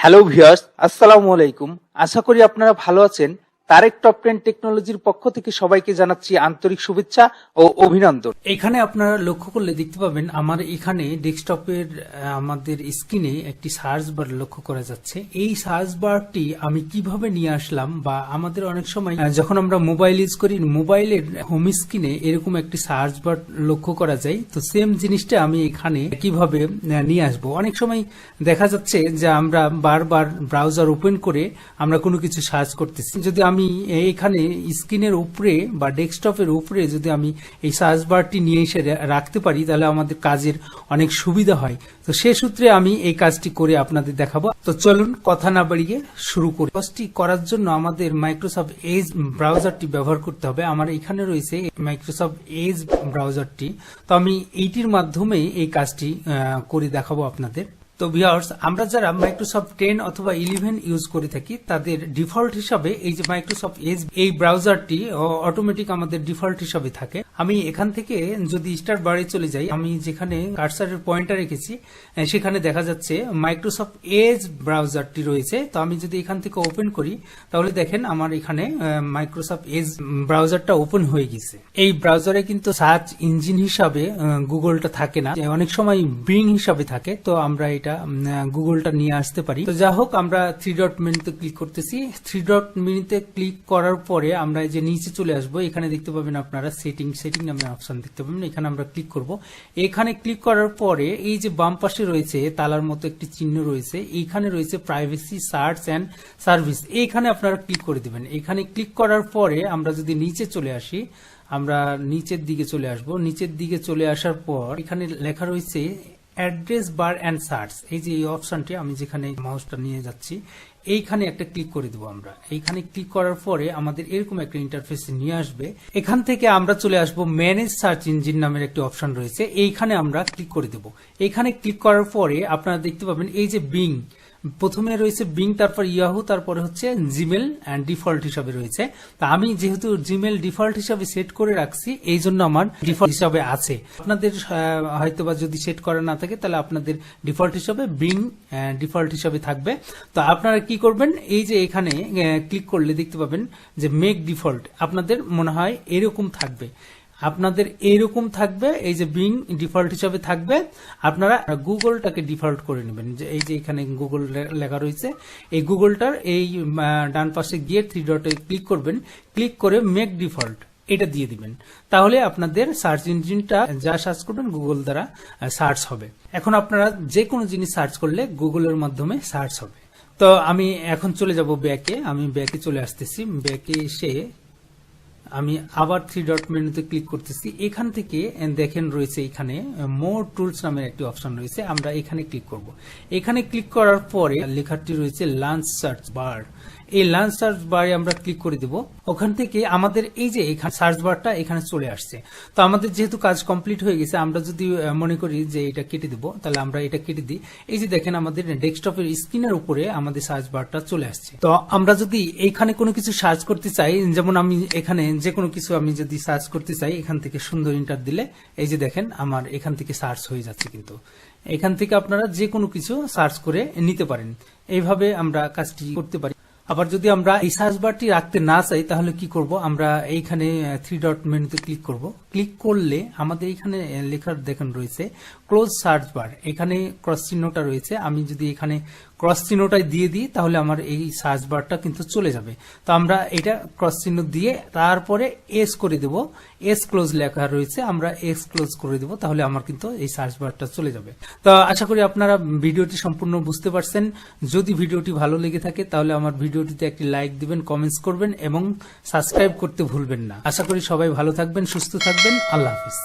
Hello viewers আসসালামু আলাইকুম আশা করি আপনারা ভালো আছেন। তারেক টপ টেন টেকনোলজির পক্ষ থেকে সবাইকে জানাচ্ছি আন্তরিক শুভেচ্ছা ও অভিনন্দন। এখানে আপনারা লক্ষ্য করলে দেখতে পাবেন আমার এখানে ডেস্কটপের আমাদের স্ক্রিনে একটি সার্চ বার লক্ষ্য করা যাচ্ছে। এই সার্চ বারটি আমি কীভাবে নিয়ে আসলাম বা আমাদের অনেক সময় যখন আমরা মোবাইল ইউজ করি, মোবাইলের হোম স্ক্রিনে এরকম একটি সার্চ বার লক্ষ্য করা যায়। তো সেম জিনিসটা আমি এখানে কীভাবে নিয়ে আসব। অনেক সময় দেখা যাচ্ছে যে আমরা বারবার ব্রাউজার ওপেন করে আমরা কোনো কিছু সার্চ করতেছি। যদি আমি এখানে স্ক্রিনের উপরে বা ডেস্কটপের উপরে যদি আমি এই সার্চ বারটি নিয়ে এসে রাখতে পারি, তাহলে আমাদের কাজের অনেক সুবিধা হয়। তো সে সূত্রে আমি এই কাজটি করে আপনাদের দেখাবো। তো চলুন কথা না বাড়িয়ে শুরু করি। কাজটি করার জন্য আমাদের মাইক্রোসফট এজ ব্রাউজারটি ব্যবহার করতে হবে। আমার এখানে রয়েছে মাইক্রোসফট এজ ব্রাউজারটি। তো আমি এইটির মাধ্যমে এই কাজটি করে দেখাবো আপনাদের। তো ভিওর্স আমরা যারা মাইক্রোসফট টেন অথবা ইলেভেন ইউজ করে থাকি, তাদের ডিফল্ট হিসাবে এই যে মাইক্রোসফট এজ এই ব্রাউজারটি অটোমেটিক আমাদের ডিফল্ট হিসাবে থাকে। আমি এখান থেকে যদি স্টার বারে চলে যাই, আমি যেখানে কার্সারের পয়েন্টার রেখেছি সেখানে দেখা যাচ্ছে মাইক্রোসফট এজ ব্রাউজারটি রয়েছে। তো আমি যদি এখান থেকে ওপেন করি, তাহলে দেখেন আমার এখানে মাইক্রোসফট এজ ব্রাউজারটা ওপেন হয়ে গেছে। এই ব্রাউজারে কিন্তু সার্চ ইঞ্জিন হিসাবে গুগলটা থাকে না। অনেক সময় বিং হিসাবে থাকে। তো আমরা এটা গুগলটা নিয়ে আসতে পারি। তো যা হোক, আমরা থ্রি ডট মেনুতে ক্লিক করতেছি। থ্রি ডট মেনুতে ক্লিক করার পরে আমরা যে নিচে চলে আসব, এখানে দেখতে পাবেন আপনারা সেটিং সেটিং নামে অপশন দেখতে পাবেন। এখানে আমরা ক্লিক করব। এখানে ক্লিক করার পরে এই যে বাম পাশে রয়েছে তালার মতো একটি চিহ্ন রয়েছে। এইখানে রয়েছে প্রাইভেসি সার্চ অ্যান্ড সার্ভিস এইখানে আপনারা ক্লিক করে দিবেন। এখানে ক্লিক করার পরে আমরা যদি নিচে চলে আসি, আমরা নিচের দিকে চলে আসব। নিচের দিকে চলে আসার পর এখানে লেখা রয়েছে অ্যাড্রেস, বার অ্যান্ড সার্চ এই যে এই অপশনটি আমি যেখানে মাউসটা নিয়ে যাচ্ছি, এইখানে একটা ক্লিক করে দেবো আমরা। এইখানে ক্লিক করার পরে আমাদের এরকম একটা ইন্টারফেস নিয়ে আসবে। এখান থেকে আমরা চলে আসব ম্যানেজ সার্চ ইঞ্জিন নামের একটি অপশন রয়েছে। এইখানে আমরা ক্লিক করে দেব। এইখানে ক্লিক করার পরে আপনারা দেখতে পাবেন এই যে বিং প্রথমে রয়েছে বিং তারপর ইয়াহু তারপরে হচ্ছে জিমেল অ্যান্ড ডিফল্ট হিসাবে রয়েছে। তা আমি যেহেতু জিমেল ডিফল্ট হিসাবে সেট করে রাখছি এই জন্য আমার ডিফল্ট হিসাবে আছে। আপনাদের হয়তো বা যদি সেট করা না থাকে, তাহলে আপনাদের ডিফল্ট হিসাবে বিং ডিফল্ট হিসাবে থাকবে। তো আপনারা কি করবেন? এই যে এখানে ক্লিক করলে দেখতে পাবেন যে মেক ডিফল্ট আপনাদের মনে হয় এরকম থাকবে। আপনাদের এইরকম থাকবে, এই যে বিং ডিফল্ট হিসাবে থাকবে, আপনারা গুগলটাকে ডিফল্ট করে নেবেন। যে এই যে এখানে গুগল লেখা রয়েছে, এই গুগলটার এই ডান পাশে গিয়ে থ্রি ডটে ক্লিক করবেন। ক্লিক করে মেক ডিফল্ট এটা দিয়ে দিবেন। তাহলে আপনাদের সার্চ ইঞ্জিনটা যা সার্চ করবেন, গুগল দ্বারা সার্চ হবে। এখন আপনারা যে কোনো জিনিস সার্চ করলে গুগলের মাধ্যমে সার্চ হবে। তো আমি এখন চলে যাব ব্যাকে আমি ব্যাকে চলে আসতেছি। ব্যাকে এসে আমি আবার থ্রি ডট মেনুতে ক্লিক করতেছি। এখান থেকে দেখেন রয়েছে এখানে মোর টুলস নামের একটি অপশন রয়েছে, আমরা এখানে ক্লিক করব। এখানে ক্লিক করার পরে লেখাটি রয়েছে লাঞ্চ সার্চ বার এই লাঞ্চ সার্চ বারে আমরা ক্লিক করে দেব। ওখান থেকে আমাদের এই যে এখানে সার্চ বারটা এখানে চলে আসছে। তো আমাদের যেহেতু কাজ কমপ্লিট হয়ে গেছে, আমরা যদি মনে করি যে এটা কেটে দেব, তাহলে আমরা এটা কেটে দিই। এই যে দেখেন আমাদের ডেস্কটপের স্ক্রিনের উপরে আমাদের সার্চ বারটা চলে আসছে। তো আমরা যদি এইখানে কোনো কিছু সার্চ করতে চাই, যেমন আমি এখানে যে কোনো কিছু আমি যদি সার্চ করতে চাই, এখান থেকে সুন্দর ইন্টার দিলে, এই যে দেখেন আমার এখান থেকে সার্চ হয়ে যাচ্ছে কিন্তু। এখান থেকে আপনারা যে কোনো কিছু সার্চ করে নিতে পারেন। এইভাবে আমরা কাজটি করতে পারি। আবার যদি আমরা এই সার্চ বারটি রাখতে না চাই, তাহলে কি করব? আমরা এইখানে থ্রি ডট মেনুতে ক্লিক করব। ক্লিক করলে আমাদের এখানে লেখার দেখেন রয়েছে ক্লোজ সার্চ বার এখানে ক্রস চিহ্নটা রয়েছে। আমি যদি এখানে ক্রস চিহ্নটাই দিয়ে দিই, তাহলে আমার এই সার্চ বারটা কিন্তু চলে যাবে। তো আমরা এটা ক্রস চিহ্ন দিয়ে তারপরে এস করে দেব। এস ক্লোজ লেখা রয়েছে। আমরা এস ক্লোজ করে দেব, তাহলে আমার কিন্তু এই সার্চ বারটা চলে যাবে। তো আশা করি আপনারা ভিডিওটি সম্পূর্ণ বুঝতে পারছেন। যদি ভিডিওটি ভালো লেগে থাকে, তাহলে আমার ভিডিওটিতে একটি লাইক দিবেন কমেন্টস করবেন এবং সাবস্ক্রাইব করতে ভুলবেন না। আশা করি সবাই ভালো থাকবেন, সুস্থ থাকবেন। আল্লাহ হাফিজ।